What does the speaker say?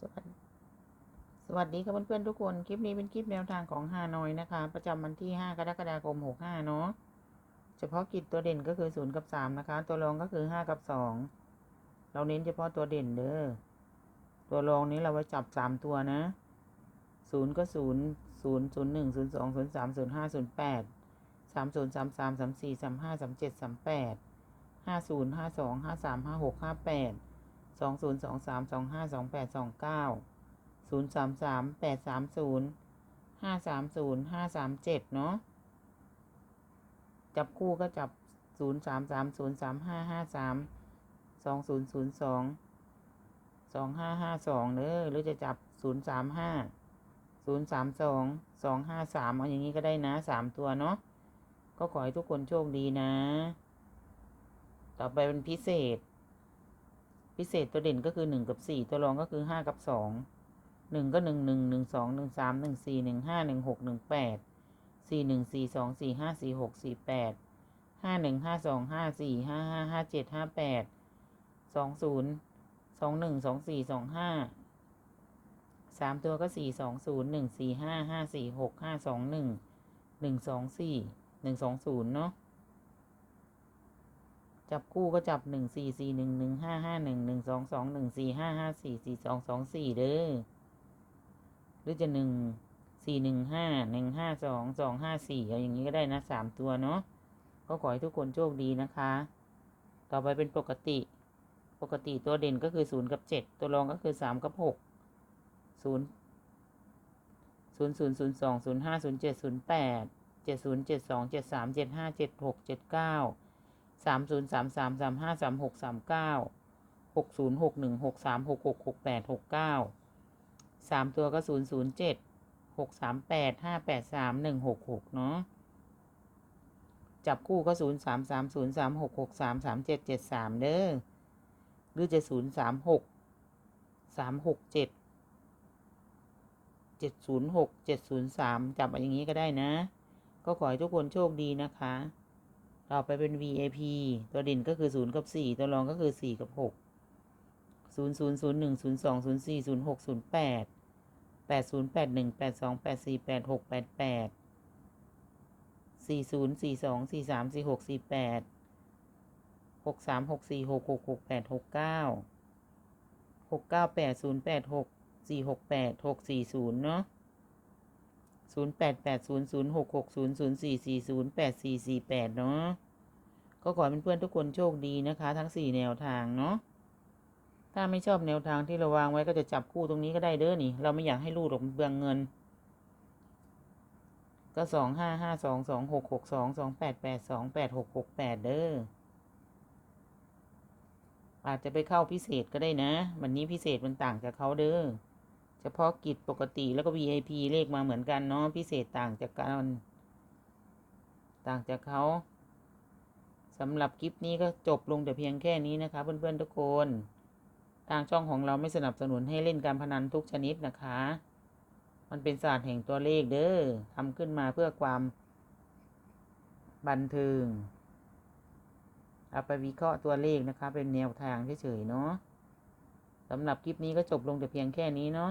สวัสดีสวัสดีครับเพื่อนๆทุกคน คลิปนี้เป็นคลิปแนวทางของฮานอยนะคะ ประจำวันที่ 5 กรกฎาคม 65 เนาะ เฉพาะกิจตัวเด่นก็คือ 0 กับ 3 นะคะ ตัวรองก็คือ 5 กับ 2 เราเน้นเฉพาะตัวเด่นเด้อ ตัวรองนี้เราไว้จับ 3 ตัวนะ 0 ก็ 0 0 0 1 0 2 0 3 0 5 0 8 3 0 3 3 3 4 3 5 3 7 3 8 5 0 5 2 5 3 5 6 5 8 สองศูนย์สองสามสองห้าสองแปดสองเก้าศูนย์สามสามแปดสามศูนย์ห้าสามศูนย์ห้าสามเจ็ดเนาะจับคู่ก็จับศูนย์สามสามศูนย์สามห้าห้าสามสองศูนย์ศูนย์สองสองห้าห้าสองเนอหรือจะจับศูนย์สามห้าศูนย์สามสองสองห้าสามเอาอย่างนี้ก็ได้นะสามตัวเนาะก็ขอให้ทุกคนโชคดีนะ ต่อไปเป็นพิเศษ พิเศษตัวเด่นก็คือหนึ่งกับสี่ตัวรองก็คือห้ากับสองหนึ่งก็หนึ่งหนึ่งหนึ่งสองหนึ่งสามหนึ่งสี่หนึ่งห้าหนึ่งหกหนึ่งแปดสี่หนึ่งสี่สองสี่ห้าสี่หกสี่แปดห้าหนึ่งห้าสองห้าสี่ห้าห้าห้าเจ็ดห้าแปดสองศูนย์สองหนึ่งสองสี่สองห้าสามตัวก็สี่สองศูนย์หนึ่งสี่ห้าห้าสี่หกห้าสองหนึ่งหนึ่งสองสี่หนึ่งสองศูนย์เนาะ จับคู่ก็จับหนึ่งสี่สี่หนึ่งหนึ่งห้าห้าหนึ่งหนึ่งสองสองหนึ่งสี่ห้าห้าสี่สี่สองสองสี่เด้อหรือจะหนึ่งสี่หนึ่งห้าหนึ่งห้าสองสองห้าสี่เอาอย่างนี้ก็ได้นะสามตัวเนาะก็ขอให้ทุกคนโชคดีนะคะ ต่อไปเป็นปกติ ปกติตัวเด่นก็คือศูนย์กับเจ็ดตัวรองก็คือสามกับหกศูนย์ศูนย์ศูนย์ศูนย์สองศูนย์ห้าศูนย์เจ็ดศูนย์แปดเจ็ดศูนย์เจ็ดสองเจ็ดสามเจ็ดห้าเจ็ดหกเจ็ดเก้า สามศูนย์สามสามสามห้าสามหกสามเก้าหกศูนย์หกหนึ่งหกสามหกหกหกแปดหกเก้าสามตัวก็ศูนย์ศูนย์เจ็ดหกสามแปดห้าแปดสามหนึ่งหกหกเนาะจับคู่ก็ศูนย์สามสามศูนย์สามหกหกสามสามเจ็ดเจ็ดสามเด้อหรือจะศูนย์สามหกสามหกเจ็ดเจ็ดศูนย์หกเจ็ดศูนย์สามจับอย่างนี้ก็ได้นะ ก็ขอให้ทุกคนโชคดีนะคะ ต่อไปเป็น VIP ตัวเด่นก็คือศูนย์กับสี่ตัวรองก็คือสี่กับหกศูนย์ศูนย์ศูนย์หนึ่งศูนย์สองศูนย์สี่ศูนย์หกศูนย์แปดแปดศูนย์แปดหนึ่งแปดสองแปดสี่แปดหกแปดแปดสี่ศูนย์สี่สองสี่สามสี่หกสี่แปดหกสามหกสี่หกหกหกแปดหกเก้าหกเก้าแปดศูนย์แปดหกสี่หกแปดหกสี่ศูนย์เนาะ ศูนย์แปดแปดศูนย์ศูนย์หกหกศูนย์ศูนย์สี่สี่ศูนย์แปดสี่สี่แปดเนาะก็ขอให้เพื่อนๆทุกคนโชคดีนะคะ ทั้งสี่แนวทางเนาะถ้าไม่ชอบแนวทางที่เราวางไว้ก็จะจับคู่ตรงนี้ก็ได้เด้อนี่ เราไม่อยากให้ลูดออกเบืองเงิน ก็สองห้าห้าสองสองหกหกสองสองแปดแปดสองแปดหกหกแปดเด้ออาจจะไปเข้าพิเศษก็ได้นะ วันนี้พิเศษมันต่างจากเขาเด้อ เฉพาะกิจปกติแล้วก็ VIP เลขมาเหมือนกันเนาะพิเศษต่างจากกันต่างจากเขาสำหรับคลิปนี้ก็จบลงแต่เพียงแค่นี้นะคะ เพื่อนๆทุกคน ทางช่องของเราไม่สนับสนุนให้เล่นการพนันทุกชนิดนะคะ มันเป็นศาสตร์แห่งตัวเลขเด้อทำขึ้นมาเพื่อความบันเทิงเอาไปวิเคราะห์ตัวเลขนะคะ เป็นแนวทางเฉยๆเนาะสำหรับคลิปนี้ก็จบลงแต่เพียงแค่นี้เนาะ